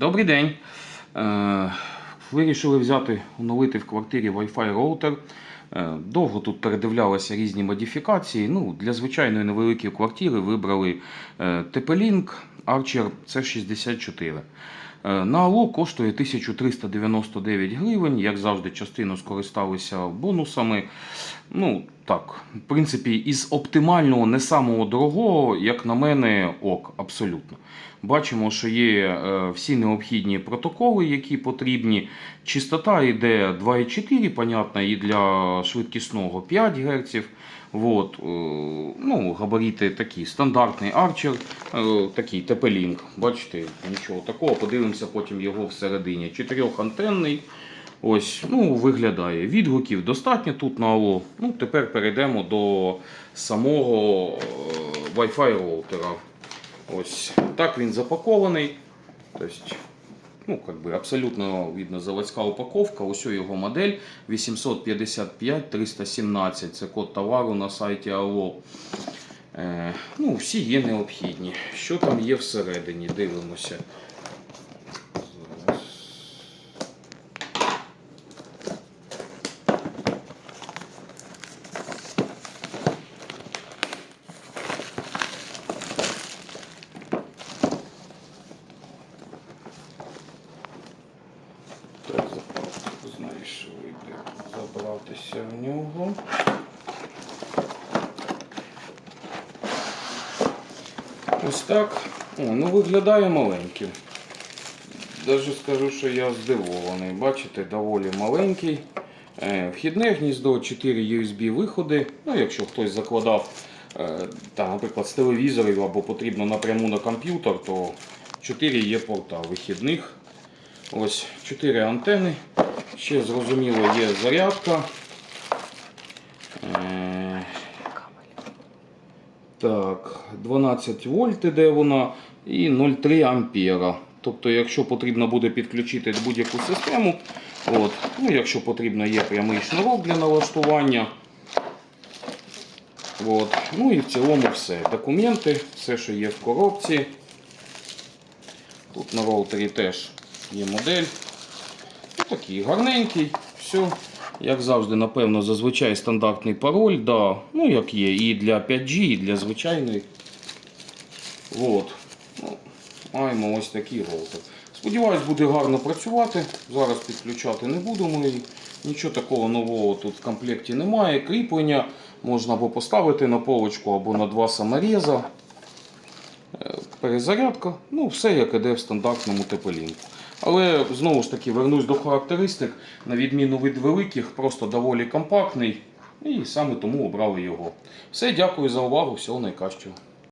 Добрий день. Е, Вирішили взяти, оновити в квартирі Wi-Fi роутер. Е, Довго тут передивлялися різні модифікації. Ну, для звичайної невеликої квартири вибрали е, TP-Link Archer C64. Е, На Алло коштує 1399 гривень. Як завжди, частину скористалися бонусами. Ну, так, в принципі, із оптимального, не самого дорогого, як на мене, ок, абсолютно. Бачимо, що є е, всі необхідні протоколи, які потрібні. Частота йде 2,4, понятно, і для швидкісного 5 Гц. Вот, е, ну, габарити такі, стандартний арчер, е, такий TP-Link. Бачите, нічого такого. Подивимося потім його всередині. Чотирьохантенний. Ось, ну, виглядає. Відгуків достатньо тут на Алло. Ну, тепер перейдемо до самого е, Wi-Fi роутера. Ось так він запакований. Тобто, ну, как би, абсолютно видно заводська упаковка. Ось його модель 855-317. Це код товару на сайті Allo. Е, ну, всі є необхідні. Що там є всередині? Дивимося. Зараз. Так, вийде забратися в нього. Ось так. О, ну виглядає маленьким. Даже скажу, що я здивований. Бачите, доволі маленький. Е, Вхідне гніздо, 4 USB виходи. Ну, якщо хтось закладав е, там, наприклад, з телевізорів або потрібно напряму на комп'ютер, то 4 є порта вихідних. Ось 4 антени. Ще зрозуміло є зарядка. Е, Так, 12 вольт іде вона і 0,3 ампера. Тобто, якщо потрібно буде підключити будь-яку систему, от, ну, якщо потрібно, є прямий шнурок для налаштування. От. Ну і в цілому все. Документи, все, що є в коробці. Тут на роутері теж є модель. Такий гарненький, все. Як завжди, напевно, зазвичай стандартний пароль, да. ну як є, і для 5G, і для звичайної. От. Ну, маємо ось такий роутер. Сподіваюсь, буде гарно працювати. Зараз підключати не будемо. І нічого такого нового тут в комплекті немає. Кріплення можна або поставити на полочку, або на два саморіза. Перезарядка, ну все як іде в стандартному тепелінку. Але знову ж таки вернусь до характеристик. На відміну від великих, просто доволі компактний. І саме тому обрали його. Все, дякую за увагу, всього найкращого.